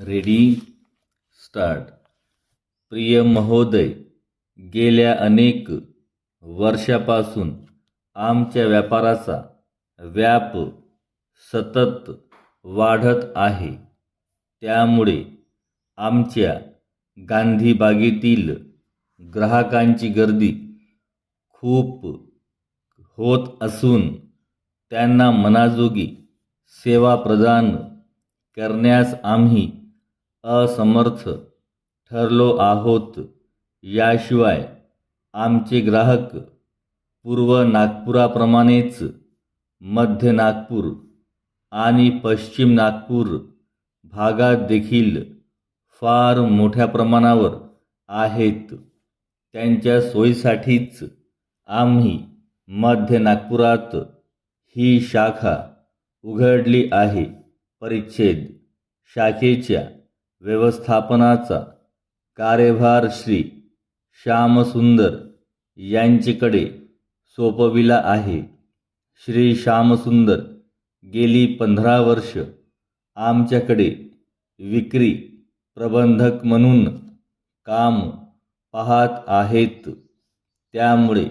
Ready start प्रिय महोदय गेल्या अनेक वर्षापासून आमच्या व्यापाराचा व्याप सतत वाढत आहे. त्यामुळे आमच्या गांधीबागेतील ग्राहकांची गर्दी खूप होत असून त्यांना मनाजोगी सेवा प्रदान करण्यास आम्ही असमर्थ ठरलो आहोत. याशिवाय आमचे ग्राहक पूर्व नागपुराप्रमाणेच मध्य नागपूर आणि पश्चिम नागपूर भागात देखील फार मोठ्या प्रमाणावर आहेत. त्यांच्या सोयीसाठीच आम्ही मध्य नागपुरात ही शाखा उघडली आहे. परिच्छेद शाखेच्या व्यवस्थापनाचा कार्यभार श्री श्यामसुंदर यांच्याकडे सोपविला आहे. श्री श्यामसुंदर गेली पंधरा वर्ष आमच्याकडे विक्री प्रबंधक म्हणून काम पाहत आहेत. त्यामुळे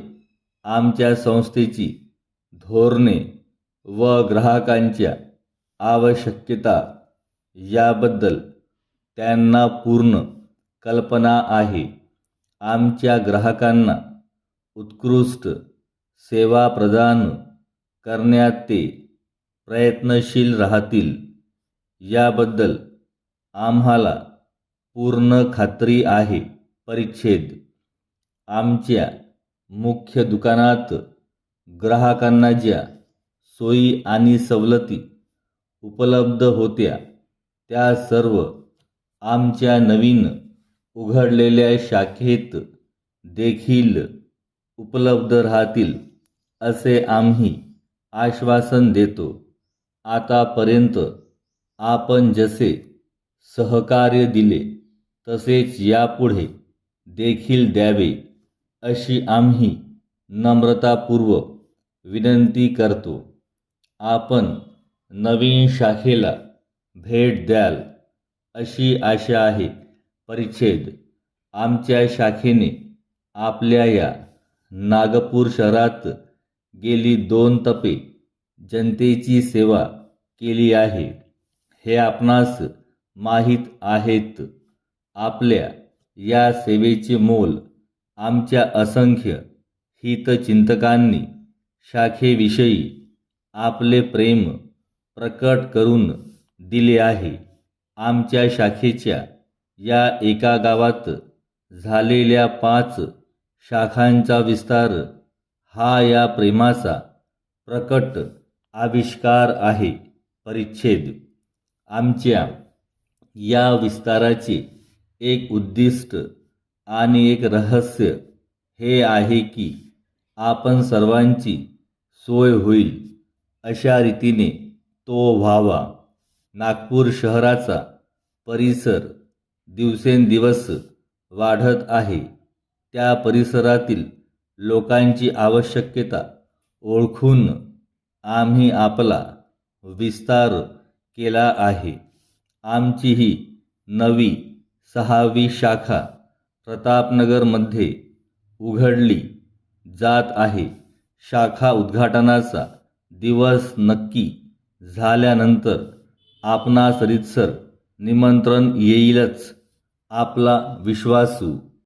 आमच्या संस्थेची धोरणे व ग्राहकांच्या आवश्यकता याबद्दल त्यांना पूर्ण कल्पना आहे. आमच्या ग्राहकांना उत्कृष्ट सेवा प्रदान करण्यात ते प्रयत्नशील राहतील. याबद्दल आम्हाला पूर्ण खात्री आहे. परिच्छेद. आमच्या मुख्य दुकानात ग्राहकांना ज्या सोयी आणि सवलती उपलब्ध होत्या त्या सर्व आमच्या नवीन उघडलेल्या शाखेत देखील उपलब्ध राहतील असे आम्ही आश्वासन देतो. आतापर्यंत आपण जसे सहकार्य दिले तसेच यापुढे देखील द्यावे अशी आम्ही नम्रतापूर्वक विनंती करतो. आपण नवीन शाखेला भेट द्याल. अशी आशा आहे. परिच्छेद. आमच्या शाखेने आपल्या या नागपूर शहरात गेली दोन तपे जनतेची सेवा केली आहे. हे आपणास माहीत आहेत. आपल्या या सेवेचे मोल आमच्या असंख्य हितचिंतकांनी शाखेविषयी आपले प्रेम प्रकट करून दिले आहे. आमच्या शाखेच्या या एका गावात झालेल्या पाच शाखांचा विस्तार हा या प्रेमाचा प्रकट आविष्कार आहे. परिच्छेद. आमच्या या विस्ताराचे एक उद्दिष्ट आणि एक रहस्य हे आहे की आपण सर्वांची सोय होईल अशा रीतीने तो व्हावा. नागपूर शहराचा परिसर दिवसेंदिवस वाढत आहे. त्या परिसरातील लोकांची आवश्यकता ओळखून आम्ही आपला विस्तार केला आहे. आमची ही नवी सहावी शाखा प्रतापनगरमध्ये उघडली जात आहे. शाखा उद्घाटनाचा दिवस नक्की झाल्यानंतर आपणास रीतसर निमंत्रण येईलच. आपला विश्वासू